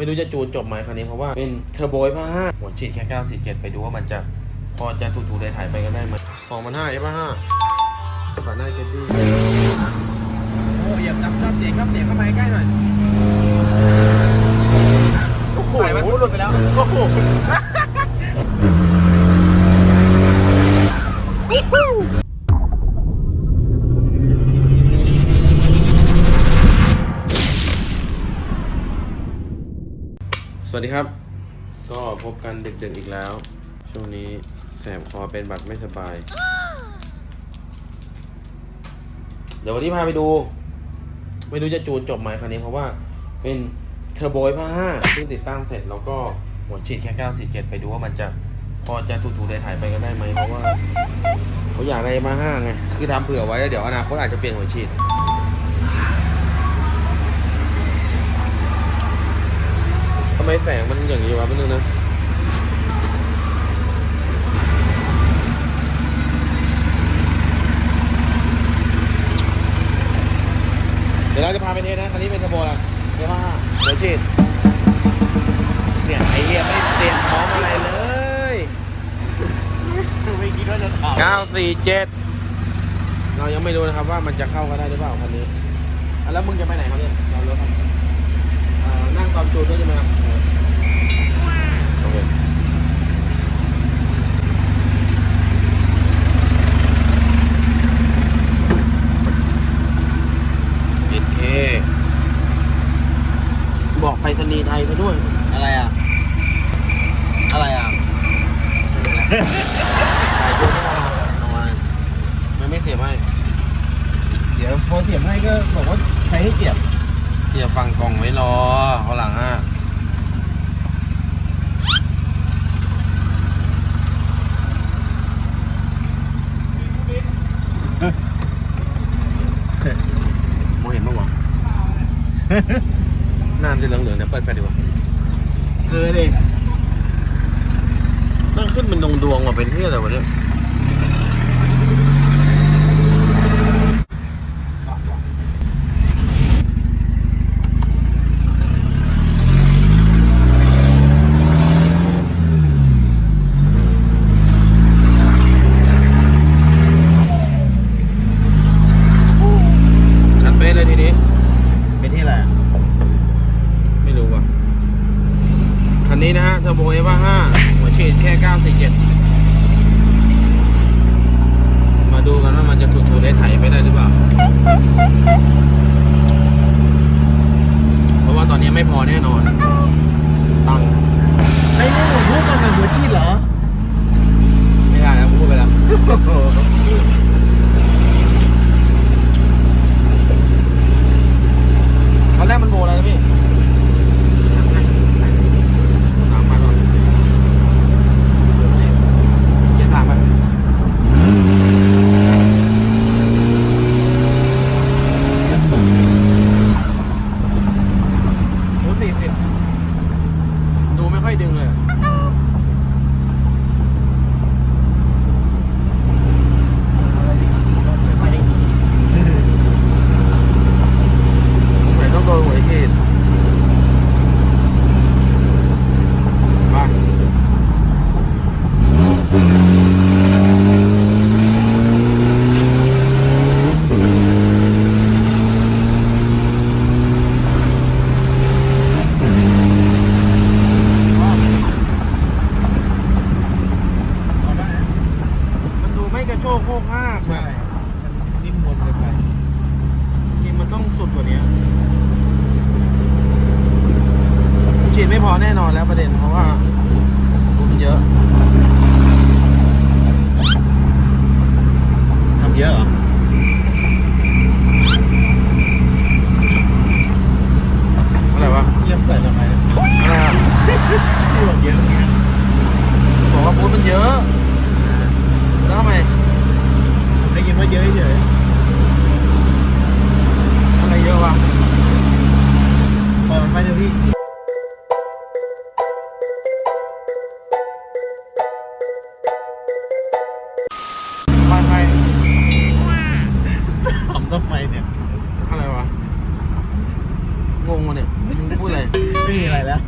ไม่รู้จะจูนจบไหมคันนี้เพราะว่าเป็นเทอร์โบผ้าห้าหัวฉีดแค่947 ไปดูว่ามันจะพอจะถูๆได้ถ่ายไปกันได้ไหม2,500 F5 ฝาหน้าเกตตี้โอ้ยอย่าจับจับเสียงครับเสียงเข้ามาใกล้หน่อยโอ้โหมันหลุดไปแล้วโอ้โห สวัสดีครับ ก็พบกันดึกๆอีกแล้ว ช่วงนี้แสบคอเป็นบัดไม่สบาย เดี๋ยววันนี้พาไปดู ไม่รู้จะจูนจบไหมคันนี้เพราะว่าเป็นเทอร์โบผ้าห้าที่งติดตั้งเสร็จแล้วก็หัวฉีดแค่ 947 ไปดูว่ามันจะพอจะถูๆได้ถ่ายไปกันได้ไหมเพราะว่าเขาอยากได้มาห้าไง คือทำเผื่อไว้แล้วเดี๋ยวอนาคตอาจจะเปลี่ยนหัวฉีด ทำไมแสงมันอย่างนี้วะเป็นนึงนะเดี๋ยวเราจะพาไปเทสนะคันนี้เป็นเทอร์โบละเทอร์โบห้าเดี๋ยวฉีดเนี่ยไอเฮียไม่เตรียมพร้อมอะไรเลยไม่คิดว่าจะถาม947เรายังไม่รู้นะครับว่ามันจะเข้ากันได้หรือเปล่าคันนี้อะแล้วมึงจะไปไหนครับเนี่ยเรารถครับเอ่อนั่งตอนจูนด้วยใช่ไหมครับโอเค เอ็ดเคบอกไปสนีย์ไทยซะด้วย อะไรอะ อะไรอะ ถ่ายจูนไม่เอามาเอามามันไม่เสียบให้เดี๋ยวพอเสียบให้ก็บอกว่าใครให้เสียบเสียบฟังกล่องไว้รอเขาหลังอะมองเห็นบ้างวะน้ำจะเหลืองๆเดี๋ยวเปิดไฟดีกว่าเออดิ มันขึ้นเป็นดวงดวงๆว่ะเป็นที่อะไรวะเนี่ยชัดเป๊ะเลยทีนี้เป็นที่อะไรอะไม่รู้ว่ะคันนี้นะฮะเทอร์โบเอว่า5 หัวฉีดแค่ 947 มาดูกันว่ามันจะถูๆได้ไถไปได้หรือเปล่า เพราะว่าตอนนี้ไม่พอแน่นอน ตังค์ไอ้นี่ผมพูดตอนเป็นหัวชีดเหรอ ไม่ได้แล้วพูดไปแล้ว พูดอะไรไม่มีอะไรแล้ว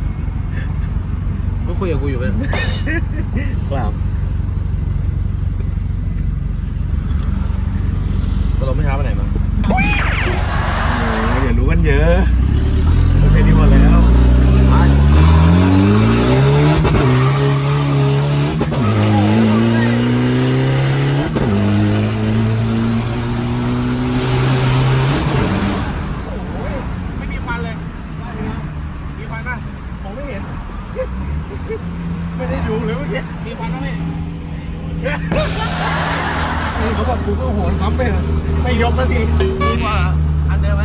ไม่คุยกับกูอยู่ไหมเปล่าตกลงไม่เช้าไปไหนมาเดี๋ยวรู้กันเยอะโอเคดีหมดเลย เขาบอกกูก็โหนค้ำไปเถอะไม่ยกสักทีมีควันเหรออันเดิมไหม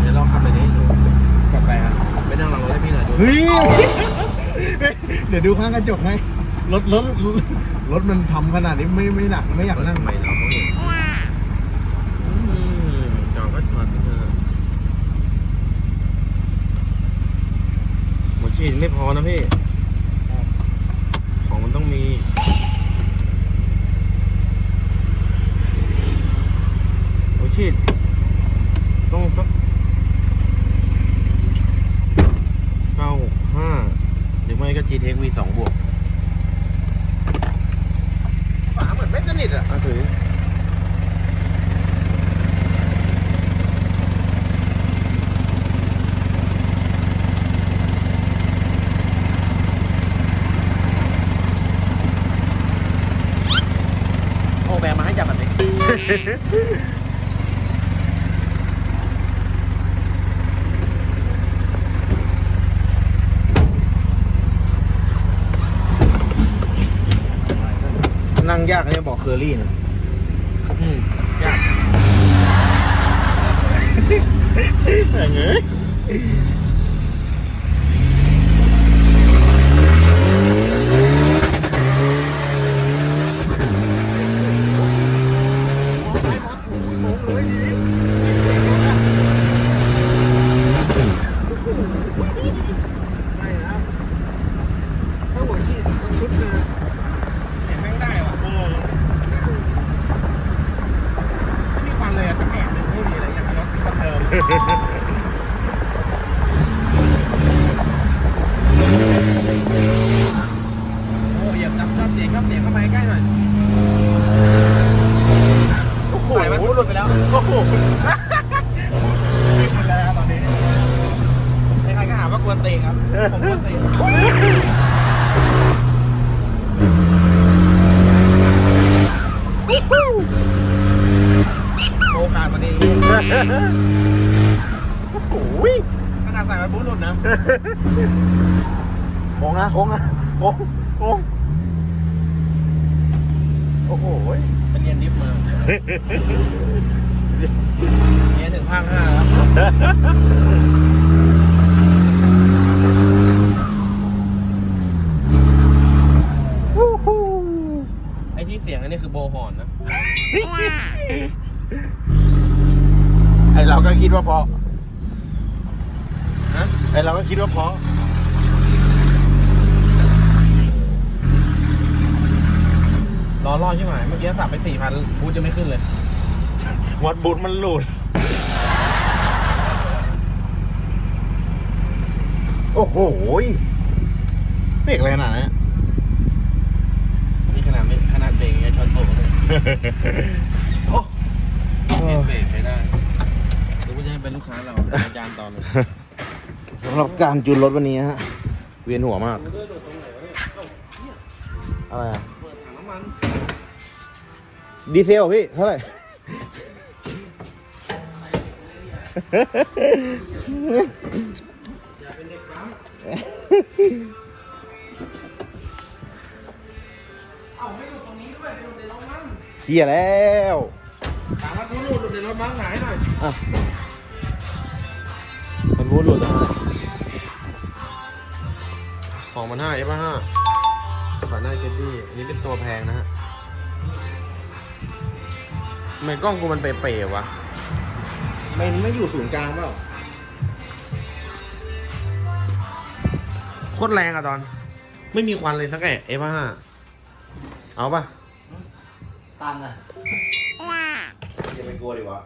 เดี๋ยวลองขับไปนี้ดูจัดไปครับไปนั่งหลังรถให้พี่หน่อยดูเฮ้ยเดี๋ยวดูข้างกระจกให้รถรถรถมันทำขนาดนี้ไม่ไม่หนักไม่อยากนั่งใหม่เราเขาเห็นอืมจอดก็จอดไปเถอะหัวฉีดไม่พอนะพี่ ของมันต้องมี หัวฉีดต้องสักเก้าห้าหรื อไม่ก็ GTX V สองบวกฝาเหมือนไม่สนิทอะอะถือโอ้แบมาให้จับแบบนี้ นั่งยากเนี่ยบอกเคอรี่นะอืมยากอย่างเงี้ย ไม่นะถ้าหัวฉีดมันชุดเลย เห็นแม่งได้ว่ะ โอ้ ไม่มีควันเลยอะสักแอะหนึงไม่มีอะไรอย่างกับรถบันเทิงโอ้ยอย่าจับชอบเสียงชอบเสียงเข้ามาใกล้ๆหน่อย โห ใส่มันหลุดไปแล้ว โอ้โหไม่คุณแล้วตอนนี้ ใครๆก็หาว่ากวนตีนครับ ผมกวนตีนโอกาสพอดี โอ้โหขนาดใส่มันบูทหลุดนะโค้งนะโค้งนะโค้งโค้งโอ้โหเป็นเรียนดิฟมาเรียนถึงภาคห้าแล้วไอ้ที่เสียงอันนี้คือโบว์ฮอนนะ ไอเราก็คิดว่าเพราะฮะไอเราก็คิดว่าเพราะรอรอดใช่ไหมเมื่อกี้สับไปสี่พันบูทจะไม่ขึ้นเลยวัดบุญมันหลุด โอ้โหเบรกอะไรขนาดนั้นนี่ขนาดไม่ขนาดเบรกยังชนโตเลย โอ้เบรกเบรกใช้ได้ เป็นลูกค้าเราอาจารย์ตอนนึงสำหรับการจูนรถวันนี้ฮะ เวียนหัวมาก อะไรอะเปิดถังน้ำมันดีเซลพี่ เท่าไหร่อย่าเป็นเด็กปั๊มเอ้าไม่หลุดตรงนี้ด้วยหลุดในรถมั้งเฮียแล้ว ถามว่าบูทหลุดหลุดในรถมั้งหายหน่อยอะ มันพูดหลุดแล้วสองพันห้าเอฟห้าฝาหน้าเจดดี้อันนี้เป็นตัวแพงนะฮะทำไมกล้องกูมันเป๋ๆวะ มันไม่อยู่ศูนย์กลางเปล่า โคตรแรงอะตอน ไม่มีควันเลยสักแอะเอฟห้าเอาปะอย่าไปกลัวดีวะ